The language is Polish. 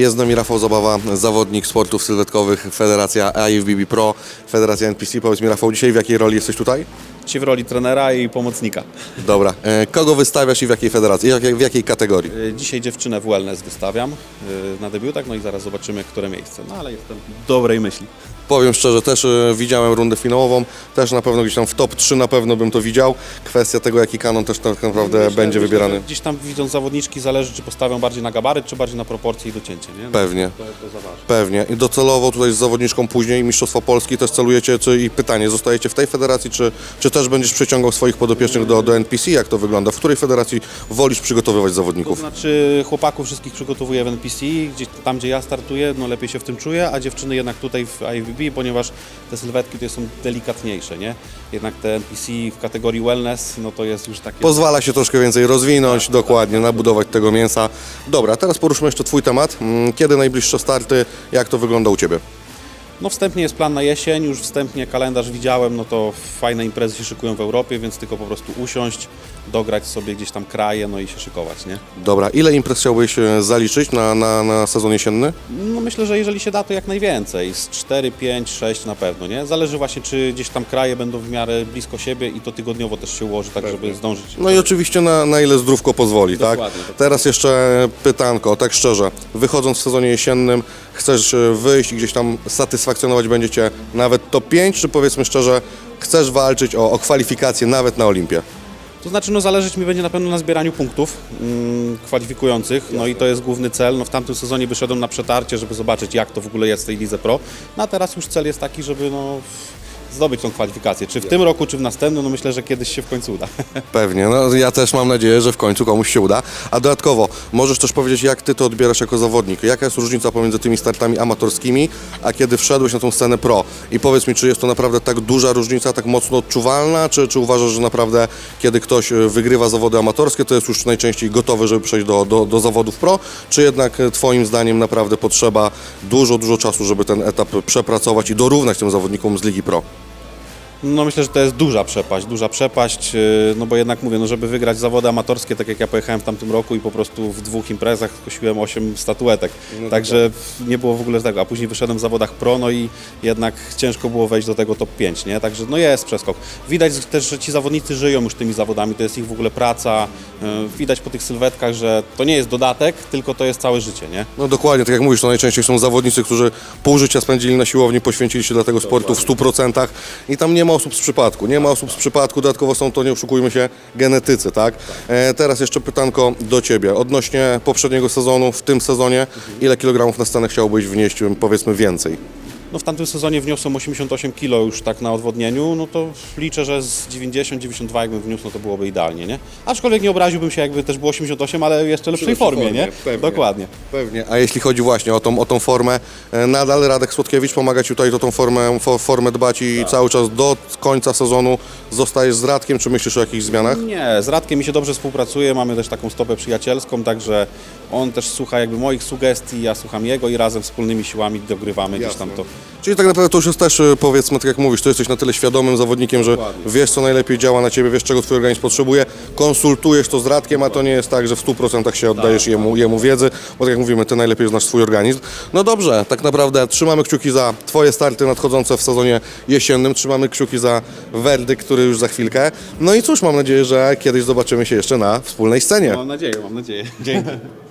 Jest z nami Rafał Zabawa, zawodnik sportów sylwetkowych, Federacja IFBB Pro, Federacja NPC. Powiedz mi Rafał, dzisiaj w jakiej roli jesteś tutaj? W roli trenera i pomocnika. Dobra. E, kogo wystawiasz i w jakiej federacji, w jakiej, w jakiej kategorii? Y, Dzisiaj dziewczynę w wellness wystawiam y, na debiutach, no i zaraz zobaczymy, które miejsce. No ale jestem dobrej myśli. Powiem szczerze, też e, widziałem rundę finałową, też na pewno gdzieś tam w top 3 na pewno bym to widział. Kwestia tego, jaki kanon też tak naprawdę Myślę- będzie myślę, wybierany. że Gdzieś tam widząc zawodniczki zależy, czy postawią bardziej na gabaryt, czy bardziej na proporcje i docięcie, nie? No, Pewnie. To, to zaważy. Pewnie. I docelowo tutaj z zawodniczką później Mistrzostwo Polski też celujecie, czy i pytanie, zostajecie w tej federacji, czy, czy też będziesz przyciągał swoich podopiecznych do, do NPC? Jak to wygląda? W której federacji wolisz przygotowywać To zawodników? znaczy chłopaków wszystkich przygotowuję w NPC, gdzie, tam gdzie ja startuję, no lepiej się w tym czuję, a dziewczyny jednak tutaj w IFBB, ponieważ te sylwetki tutaj są delikatniejsze, nie? Jednak te NPC w kategorii wellness, no to jest już takie... Pozwala się troszkę więcej rozwinąć, dokładnie, nabudować tego mięsa. Dobra, teraz poruszmy jeszcze Twój temat. Mm, Kiedy najbliższe starty? Jak to wygląda u Ciebie? No wstępnie jest plan na jesień, już wstępnie kalendarz widziałem, no to fajne imprezy się szykują w Europie, więc tylko po prostu usiąść, dograć sobie gdzieś tam kraje, no i się szykować, nie? Dobra, ile imprez chciałbyś e, zaliczyć na, na, na sezon jesienny? No myślę, że jeżeli się da, to jak najwięcej, z 4, 5, 6 na pewno, nie? Zależy właśnie, czy gdzieś tam kraje będą w miarę blisko siebie i to tygodniowo też się ułoży, tak żeby zdążyć. No i oczywiście na, na ile zdrówko pozwoli, tak? Dokładnie, dokładnie. Teraz jeszcze pytanko, tak szczerze. Wychodząc w sezonie jesiennym, chcesz e, wyjść i gdzieś tam satysfakcjonować będzie Cię nawet top 5, czy powiedzmy szczerze, chcesz walczyć o, o kwalifikacje nawet na Olimpię? To znaczy, no zależeć mi będzie na pewno na zbieraniu punktów mm, kwalifikujących, no i to jest główny cel. No w tamtym sezonie wyszedłem na przetarcie, żeby zobaczyć jak to w ogóle jest w tej lidze pro, no a teraz już cel jest taki, żeby no zdobyć tą kwalifikację. Czy w tym roku, czy w następnym, no myślę, że kiedyś się w końcu uda. Pewnie, no ja też mam nadzieję, że w końcu komuś się uda. A dodatkowo, możesz też powiedzieć, jak Ty to odbierasz jako zawodnik? Jaka jest różnica pomiędzy tymi startami amatorskimi, a kiedy wszedłeś na tą scenę pro? I powiedz mi, czy jest to naprawdę tak duża różnica, tak mocno odczuwalna, czy, czy uważasz, że naprawdę, kiedy ktoś e, wygrywa zawody amatorskie, to jest już najczęściej gotowy, żeby przejść do, do, do zawodów pro, czy jednak e, Twoim zdaniem naprawdę potrzeba dużo, dużo czasu, żeby ten etap przepracować i dorównać tym zawodnikom z Ligi Pro? No myślę, że to jest duża przepaść, duża przepaść, yy, no bo jednak mówię, no żeby wygrać zawody amatorskie, tak jak ja pojechałem w tamtym roku i po prostu w dwóch imprezach kosiłem 8 statuetek, także nie było w ogóle tego, a później wyszedłem w zawodach pro, no i jednak ciężko było wejść do tego top 5, nie? Także no jest przeskok. Widać też, że ci zawodnicy żyją już tymi zawodami, to jest ich w ogóle praca, yy, widać po tych sylwetkach, że to nie jest dodatek, tylko to jest całe życie, nie? No dokładnie, tak jak mówisz, to najczęściej są zawodnicy, którzy pół życia spędzili na siłowni, poświęcili się dla tego sportu w 100% i tam nie ma osób z przypadku. Nie ma osób z przypadku, dodatkowo są to, nie oszukujmy się, genetycy, tak? E, teraz jeszcze pytanko do Ciebie. Odnośnie poprzedniego sezonu, w tym sezonie, ile kilogramów na scenę chciałbyś wnieść, powiedzmy, więcej? No w tamtym sezonie wniosłem 88 kg już tak na odwodnieniu, no to liczę, że z 90-92 jakbym wniósł, no to byłoby idealnie, nie? Aczkolwiek nie obraziłbym się, jakby też było 88, ale jeszcze lepszej formie, formie, nie? pewnie. Dokładnie. Pewnie. A jeśli chodzi właśnie o tą, o tą formę, e, nadal Radek Słodkiewicz pomaga Ci tutaj o tą formę, fo, formę dbać i cały czas do końca sezonu zostajesz z Radkiem, czy myślisz o jakichś zmianach? Nie, z Radkiem mi się dobrze współpracuje, mamy też taką stopę przyjacielską, także on też słucha jakby moich sugestii, ja słucham jego i razem wspólnymi siłami dogrywamy gdzieś tam to. Czyli tak naprawdę to już jest też, e, powiedzmy, tak jak mówisz, to jesteś na tyle świadomym zawodnikiem, że wiesz, co najlepiej działa na Ciebie, wiesz, czego Twój organizm potrzebuje, konsultujesz to z Radkiem, a to nie jest tak, że w 100% się oddajesz jemu, jemu wiedzy, bo tak jak mówimy, Ty najlepiej znasz swój organizm. No dobrze, tak naprawdę trzymamy kciuki za Twoje starty nadchodzące w sezonie jesiennym, trzymamy kciuki za werdykt, który już za chwilkę. No i cóż, mam nadzieję, że kiedyś zobaczymy się jeszcze na wspólnej scenie. Mam nadzieję, mam nadzieję. Dzięki.